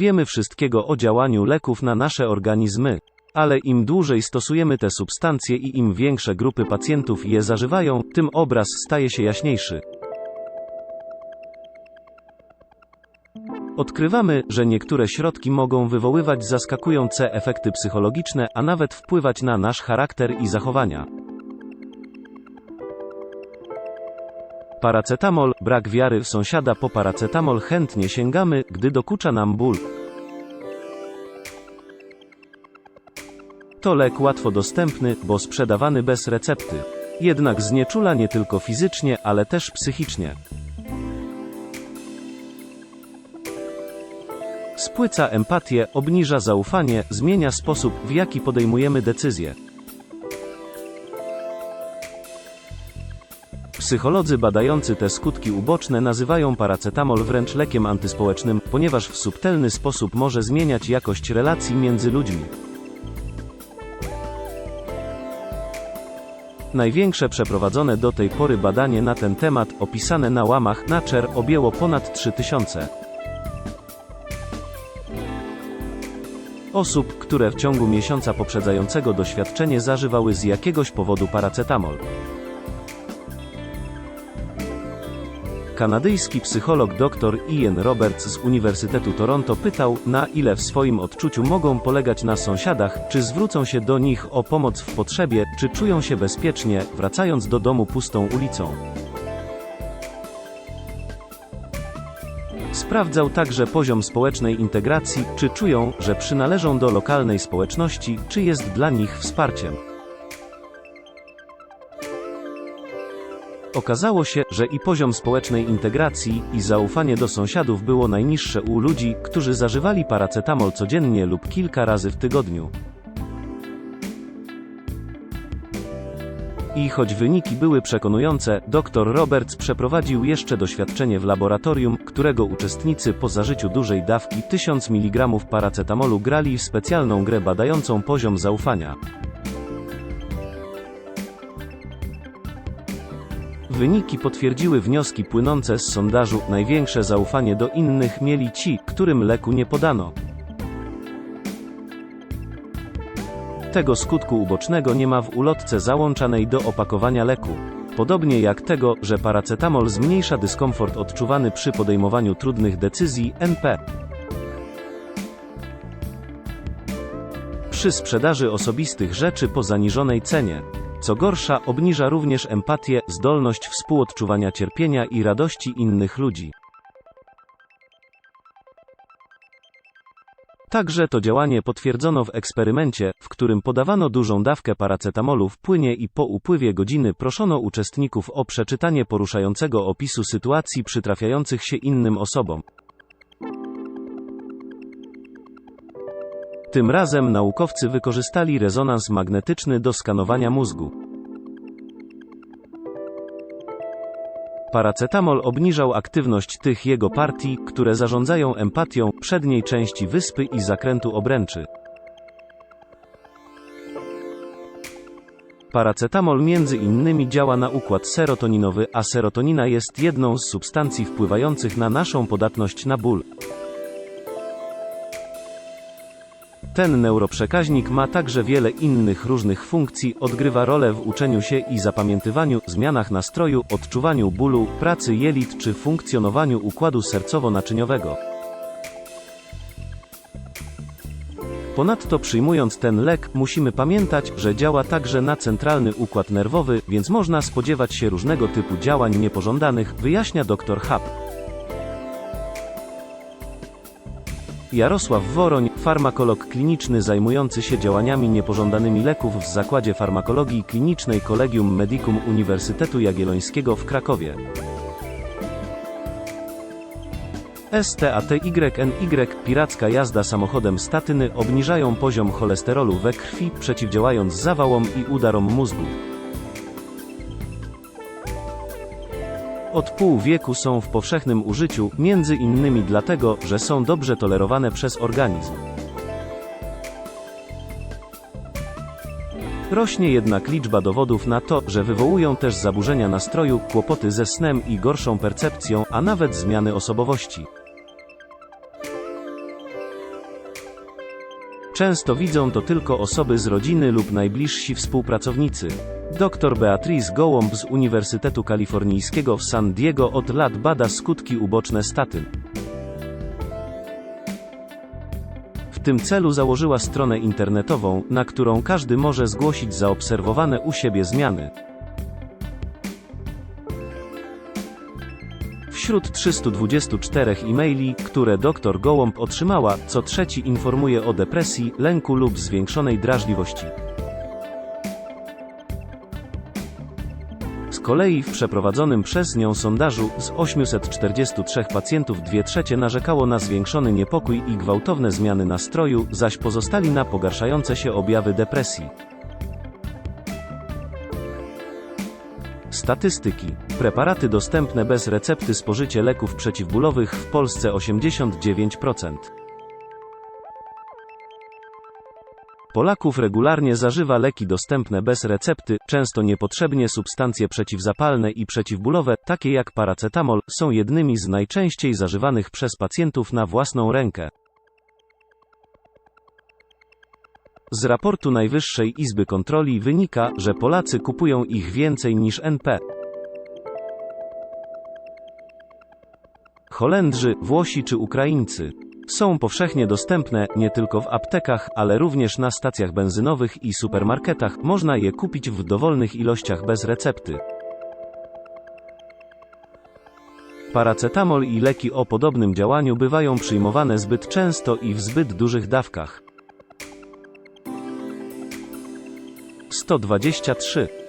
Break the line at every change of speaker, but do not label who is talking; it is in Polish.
Wiemy wszystkiego o działaniu leków na nasze organizmy. Ale im dłużej stosujemy te substancje i im większe grupy pacjentów je zażywają, tym obraz staje się jaśniejszy. Odkrywamy, że niektóre środki mogą wywoływać zaskakujące efekty psychologiczne, a nawet wpływać na nasz charakter i zachowania. Paracetamol, brak wiary w sąsiada po paracetamol chętnie sięgamy, gdy dokucza nam ból. To lek łatwo dostępny, bo sprzedawany bez recepty. Jednak znieczula nie tylko fizycznie, ale też psychicznie. Spłyca empatię, obniża zaufanie, zmienia sposób, w jaki podejmujemy decyzje. Psycholodzy badający te skutki uboczne nazywają paracetamol wręcz lekiem antyspołecznym, ponieważ w subtelny sposób może zmieniać jakość relacji między ludźmi. Największe przeprowadzone do tej pory badanie na ten temat, opisane na łamach Nature, objęło ponad 3000 osób, które w ciągu miesiąca poprzedzającego doświadczenie zażywały z jakiegoś powodu paracetamol. Kanadyjski psycholog dr Ian Roberts z Uniwersytetu Toronto pytał, na ile w swoim odczuciu mogą polegać na sąsiadach, czy zwrócą się do nich o pomoc w potrzebie, czy czują się bezpiecznie, wracając do domu pustą ulicą. Sprawdzał także poziom społecznej integracji, czy czują, że przynależą do lokalnej społeczności, czy jest dla nich wsparciem. Okazało się, że i poziom społecznej integracji, i zaufanie do sąsiadów było najniższe u ludzi, którzy zażywali paracetamol codziennie lub kilka razy w tygodniu. I choć wyniki były przekonujące, dr Roberts przeprowadził jeszcze doświadczenie w laboratorium, którego uczestnicy po zażyciu dużej dawki 1000 mg paracetamolu grali w specjalną grę badającą poziom zaufania. Wyniki potwierdziły wnioski płynące z sondażu. Największe zaufanie do innych mieli ci, którym leku nie podano. Tego skutku ubocznego nie ma w ulotce załączanej do opakowania leku. Podobnie jak tego, że paracetamol zmniejsza dyskomfort odczuwany przy podejmowaniu trudnych decyzji, NP. Przy sprzedaży osobistych rzeczy po zaniżonej cenie. Co gorsza, obniża również empatię, zdolność współodczuwania cierpienia i radości innych ludzi. Także to działanie potwierdzono w eksperymencie, w którym podawano dużą dawkę paracetamolu w płynie i po upływie godziny proszono uczestników o przeczytanie poruszającego opisu sytuacji przytrafiających się innym osobom. Tym razem naukowcy wykorzystali rezonans magnetyczny do skanowania mózgu. Paracetamol obniżał aktywność tych jego partii, które zarządzają empatią, przedniej części wyspy i zakrętu obręczy. Paracetamol między innymi działa na układ serotoninowy, a serotonina jest jedną z substancji wpływających na naszą podatność na ból. Ten neuroprzekaźnik ma także wiele innych różnych funkcji, odgrywa rolę w uczeniu się i zapamiętywaniu, zmianach nastroju, odczuwaniu bólu, pracy jelit czy funkcjonowaniu układu sercowo-naczyniowego. Ponadto przyjmując ten lek, musimy pamiętać, że działa także na centralny układ nerwowy, więc można spodziewać się różnego typu działań niepożądanych, wyjaśnia dr Hub. Jarosław Woroń, farmakolog kliniczny zajmujący się działaniami niepożądanymi leków w Zakładzie Farmakologii Klinicznej Collegium Medicum Uniwersytetu Jagiellońskiego w Krakowie. STATYNY, piracka jazda samochodem statyny obniżają poziom cholesterolu we krwi, przeciwdziałając zawałom i udarom mózgu. Od pół wieku są w powszechnym użyciu, między innymi dlatego, że są dobrze tolerowane przez organizm. Rośnie jednak liczba dowodów na to, że wywołują też zaburzenia nastroju, kłopoty ze snem i gorszą percepcją, a nawet zmiany osobowości. Często widzą to tylko osoby z rodziny lub najbliżsi współpracownicy. Dr Beatrice Gołąb z Uniwersytetu Kalifornijskiego w San Diego od lat bada skutki uboczne statyn. W tym celu założyła stronę internetową, na którą każdy może zgłosić zaobserwowane u siebie zmiany. Wśród 324 e-maili, które dr Gołąb otrzymała, co trzeci informuje o depresji, lęku lub zwiększonej drażliwości. Z kolei w przeprowadzonym przez nią sondażu z 843 pacjentów 2 trzecie narzekało na zwiększony niepokój i gwałtowne zmiany nastroju, zaś pozostali na pogarszające się objawy depresji. Statystyki. Preparaty dostępne bez recepty spożycie leków przeciwbólowych w Polsce 89%. Polaków regularnie zażywa leki dostępne bez recepty, często niepotrzebnie substancje przeciwzapalne i przeciwbólowe, takie jak paracetamol, są jednymi z najczęściej zażywanych przez pacjentów na własną rękę. Z raportu Najwyższej Izby Kontroli wynika, że Polacy kupują ich więcej niż NP. Holendrzy, Włosi czy Ukraińcy są powszechnie dostępne nie tylko w aptekach, ale również na stacjach benzynowych i supermarketach. Można je kupić w dowolnych ilościach bez recepty. Paracetamol i leki o podobnym działaniu bywają przyjmowane zbyt często i w zbyt dużych dawkach. 123